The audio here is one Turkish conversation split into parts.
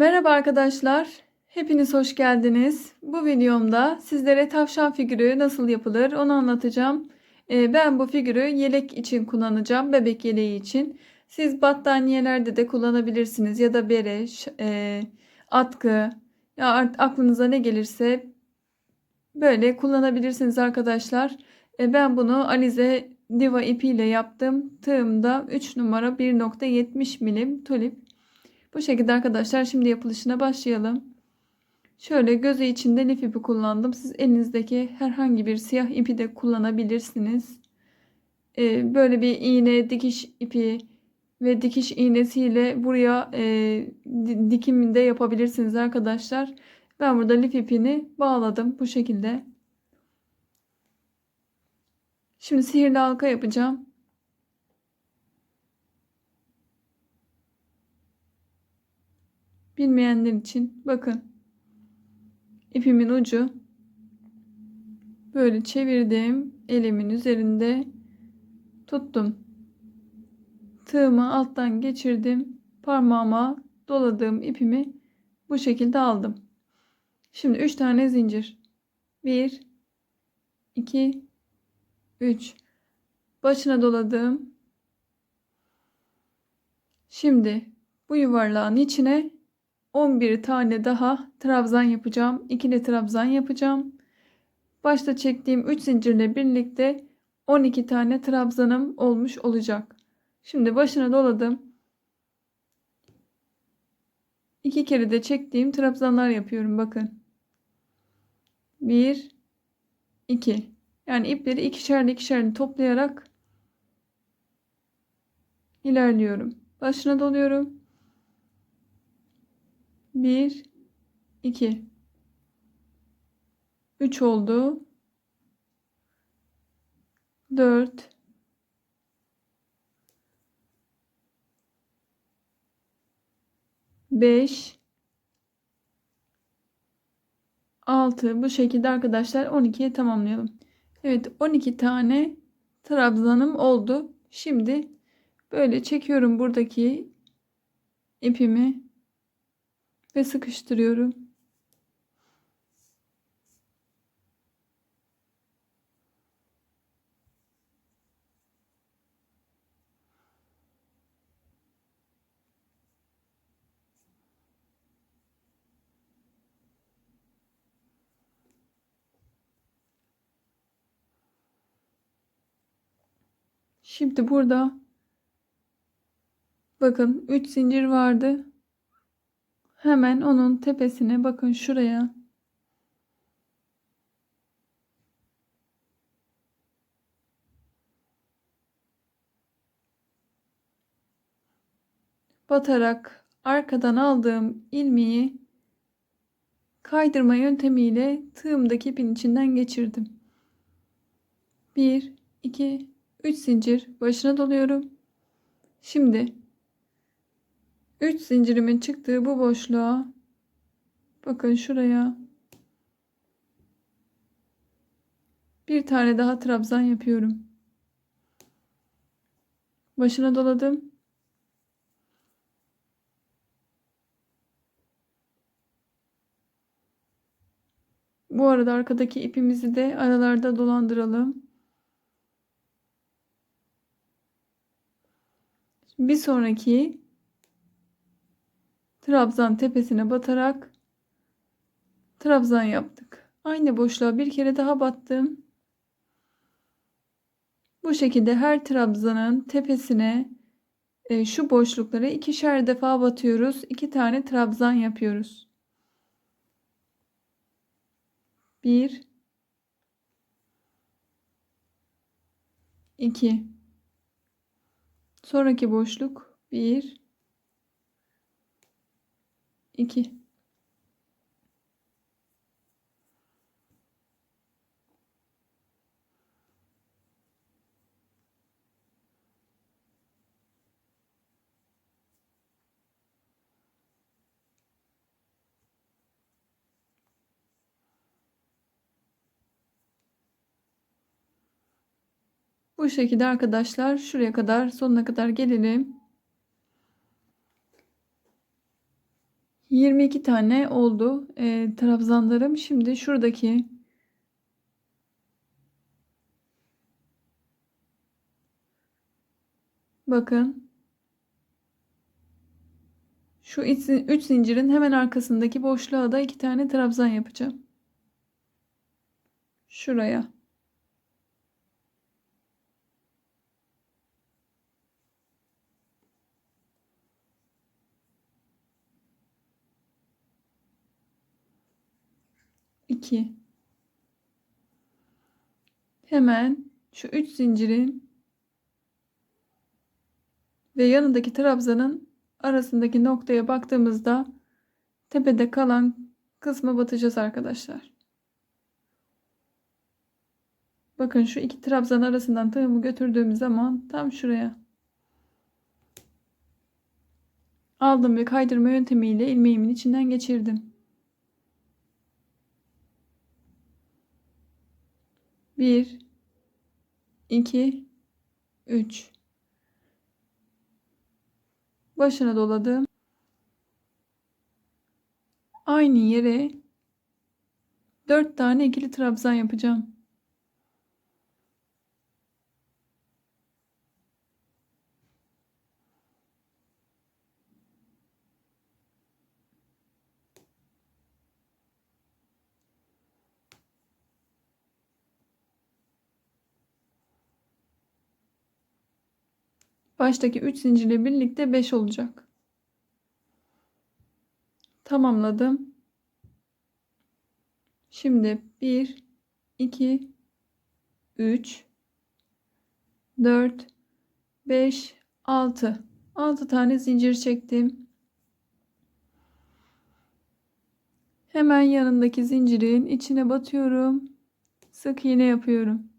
Merhaba arkadaşlar. Hepiniz hoş geldiniz. Bu videomda sizlere tavşan figürü nasıl yapılır onu anlatacağım. Ee, Ben bu figürü yelek için kullanacağım. Bebek yeleği için. Siz battaniyelerde de kullanabilirsiniz. Ya da bere, e, atkı ya aklınıza ne gelirse böyle kullanabilirsiniz arkadaşlar. E, Ben bunu Alize Diva ipiyle yaptım. Tığımda 3 numara 1.70 milim tulip. Bu şekilde arkadaşlar şimdi yapılışına başlayalım. Şöyle gözü içinde lif ipi kullandım. Siz elinizdeki herhangi bir siyah ipi de kullanabilirsiniz. Ee, böyle bir iğne, dikiş ipi ve dikiş iğnesiyle buraya e, di- dikimi de yapabilirsiniz arkadaşlar. Ben burada lif ipini bağladım bu şekilde. Şimdi sihirli halka yapacağım. Bilmeyenler için bakın. İpimin ucu böyle çevirdim. Elimin üzerinde tuttum. Tığımı alttan geçirdim. Parmağıma doladığım ipimi bu şekilde aldım. Şimdi 3 tane zincir. 1 2 3 Başına doladım. Şimdi bu yuvarlağın içine 11 tane daha trabzan yapacağım. İkili trabzan yapacağım. Başta çektiğim 3 zincirle birlikte 12 tane trabzanım olmuş olacak. Şimdi başına doladım. İki kere de çektiğim trabzanlar yapıyorum bakın. 1 2 Yani ipleri ikişerli ikişerli toplayarak ilerliyorum. Başına doluyorum. 1 2 3 oldu. 4 5 6 bu şekilde arkadaşlar 12'ye tamamlayalım. Evet 12 tane trabzanım oldu. Şimdi böyle çekiyorum buradaki ipimi ve sıkıştırıyorum. Şimdi burada bakın 3 zincir vardı. Hemen onun tepesine bakın şuraya. Batarak arkadan aldığım ilmeği kaydırma yöntemiyle tığımdaki ipin içinden geçirdim. 1 2 3 zincir başına doluyorum. Şimdi 3 zincirimin çıktığı bu boşluğa bakın şuraya bir tane daha trabzan yapıyorum. Başına doladım. Bu arada arkadaki ipimizi de aralarda dolandıralım. Bir sonraki trabzan tepesine batarak trabzan yaptık. Aynı boşluğa bir kere daha battım. Bu şekilde her trabzanın tepesine e, şu boşluklara ikişer defa batıyoruz. İki tane trabzan yapıyoruz. Bir, iki. Sonraki boşluk bir, iki. Bu şekilde arkadaşlar şuraya kadar sonuna kadar gelelim. 22 tane oldu e, trabzanlarım. Şimdi şuradaki bakın şu 3 zincirin hemen arkasındaki boşluğa da iki tane trabzan yapacağım. Şuraya. İki. Hemen şu üç zincirin ve yanındaki trabzanın arasındaki noktaya baktığımızda tepede kalan kısma batacağız arkadaşlar. Bakın şu iki trabzan arasından tığımı götürdüğüm zaman tam şuraya aldım ve kaydırma yöntemiyle ilmeğimin içinden geçirdim. 1 2 3 başına doladım. Aynı yere 4 tane ikili trabzan yapacağım. Baştaki 3 zincirle birlikte 5 olacak. Tamamladım. Şimdi 1 2 3 4 5 6 6 tane zincir çektim. Hemen yanındaki zincirin içine batıyorum. Sık iğne yapıyorum.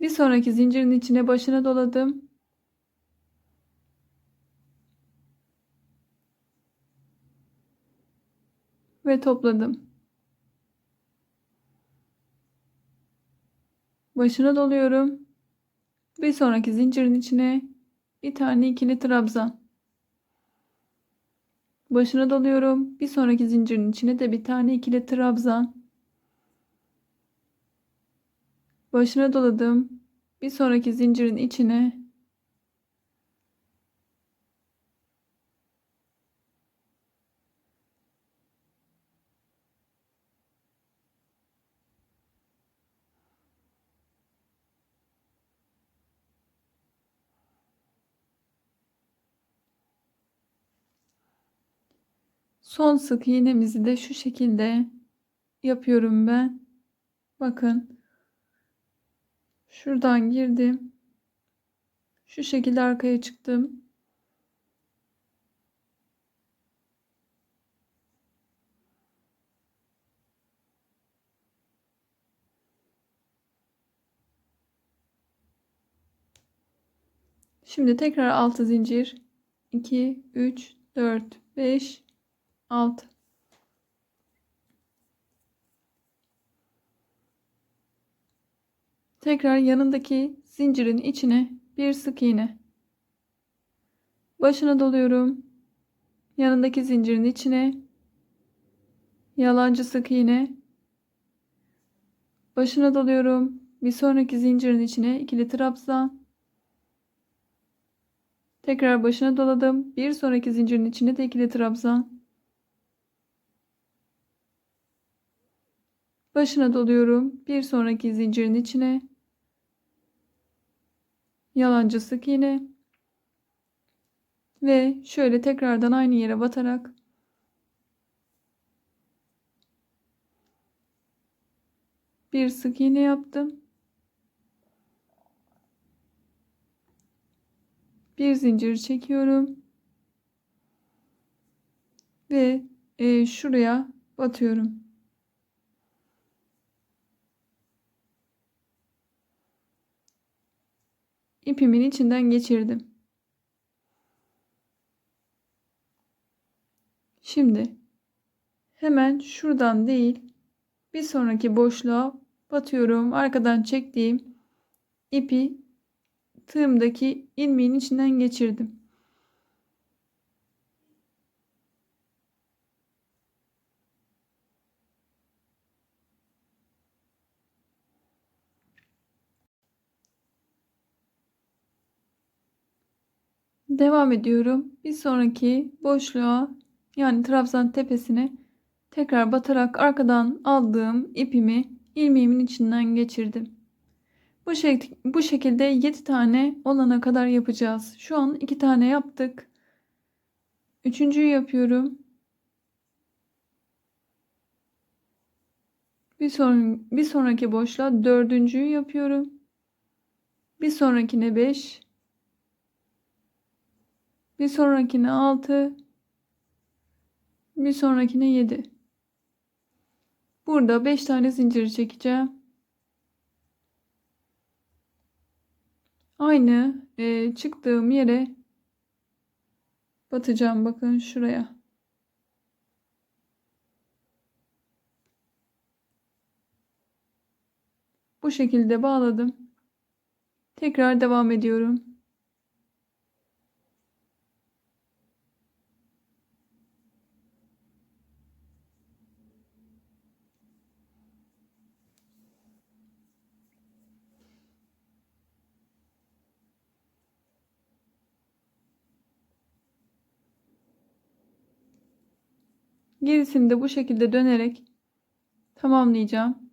Bir sonraki zincirin içine başına doladım. Ve topladım. Başına doluyorum. Bir sonraki zincirin içine bir tane ikili trabzan. Başına doluyorum. Bir sonraki zincirin içine de bir tane ikili trabzan. Başına doladım. Bir sonraki zincirin içine Son sık iğnemizi de şu şekilde yapıyorum ben. Bakın. Şuradan girdim. Şu şekilde arkaya çıktım. Şimdi tekrar 6 zincir 2 3 4 5 6 Tekrar yanındaki zincirin içine bir sık iğne. Başına doluyorum. Yanındaki zincirin içine yalancı sık iğne. Başına doluyorum. Bir sonraki zincirin içine ikili trabzan. Tekrar başına doladım. Bir sonraki zincirin içine de ikili trabzan. Başına doluyorum. Bir sonraki zincirin içine yalancı sık iğne ve şöyle tekrardan aynı yere batarak bir sık iğne yaptım. Bir zincir çekiyorum. Ve e, şuraya batıyorum. İpimin içinden geçirdim. Şimdi hemen şuradan değil bir sonraki boşluğa batıyorum. Arkadan çektiğim ipi tığımdaki ilmeğin içinden geçirdim. Devam ediyorum. Bir sonraki boşluğa yani trabzan tepesine tekrar batarak arkadan aldığım ipimi ilmeğimin içinden geçirdim. Bu, şek bu şekilde 7 tane olana kadar yapacağız. Şu an 2 tane yaptık. Üçüncüyü yapıyorum. Bir, son, bir sonraki boşluğa dördüncüyü yapıyorum. Bir sonrakine 5. Bir sonrakine 6. Bir sonrakine 7. Burada 5 tane zincir çekeceğim. Aynı e, çıktığım yere batacağım. Bakın şuraya. Bu şekilde bağladım. Tekrar devam ediyorum. Gerisini de bu şekilde dönerek tamamlayacağım.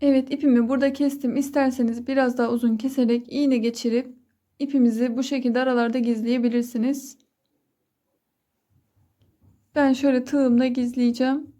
Evet ipimi burada kestim. İsterseniz biraz daha uzun keserek iğne geçirip ipimizi bu şekilde aralarda gizleyebilirsiniz. Ben şöyle tığımla gizleyeceğim.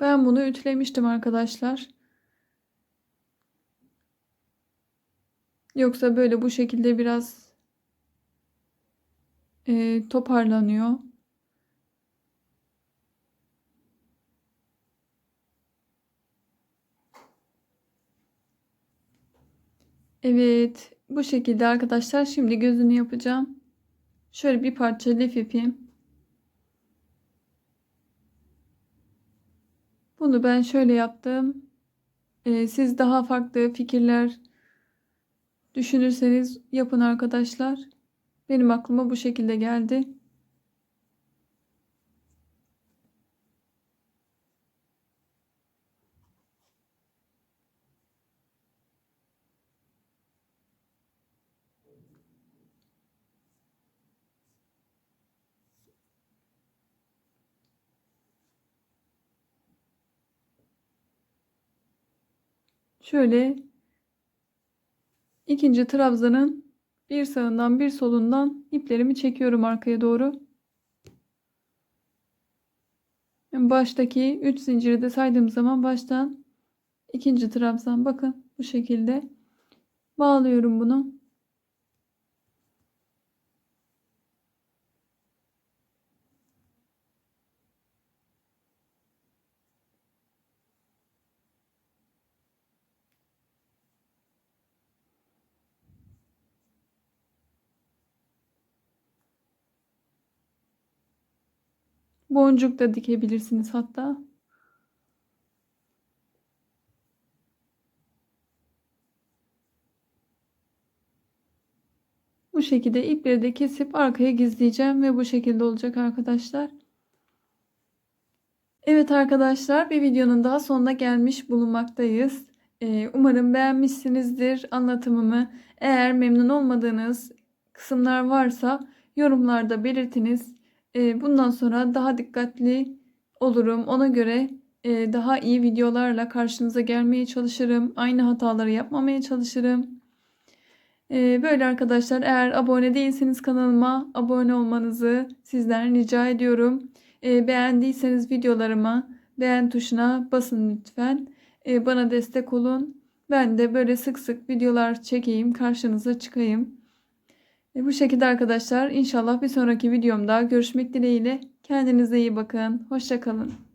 Ben bunu ütülemiştim arkadaşlar. Yoksa böyle bu şekilde biraz e, toparlanıyor. Evet bu şekilde arkadaşlar şimdi gözünü yapacağım. Şöyle bir parça lif yapayım. Bunu ben şöyle yaptım. Ee, siz daha farklı fikirler düşünürseniz yapın arkadaşlar. Benim aklıma bu şekilde geldi. Şöyle ikinci trabzanın bir sağından bir solundan iplerimi çekiyorum arkaya doğru. Baştaki 3 zinciri de saydığım zaman baştan ikinci trabzan bakın bu şekilde bağlıyorum bunu. Boncuk da dikebilirsiniz hatta. Bu şekilde ipleri de kesip arkaya gizleyeceğim ve bu şekilde olacak arkadaşlar. Evet arkadaşlar bir videonun daha sonuna gelmiş bulunmaktayız. Ee, umarım beğenmişsinizdir anlatımımı. Eğer memnun olmadığınız kısımlar varsa yorumlarda belirtiniz. Ee, bundan sonra daha dikkatli olurum. Ona göre e, daha iyi videolarla karşınıza gelmeye çalışırım. Aynı hataları yapmamaya çalışırım. Ee, böyle arkadaşlar eğer abone değilseniz kanalıma abone olmanızı sizden rica ediyorum. Ee, beğendiyseniz videolarıma beğen tuşuna basın lütfen. Bana destek olun. Ben de böyle sık sık videolar çekeyim, karşınıza çıkayım. E, bu şekilde arkadaşlar inşallah bir sonraki videomda görüşmek dileğiyle. Kendinize iyi bakın. Hoşçakalın.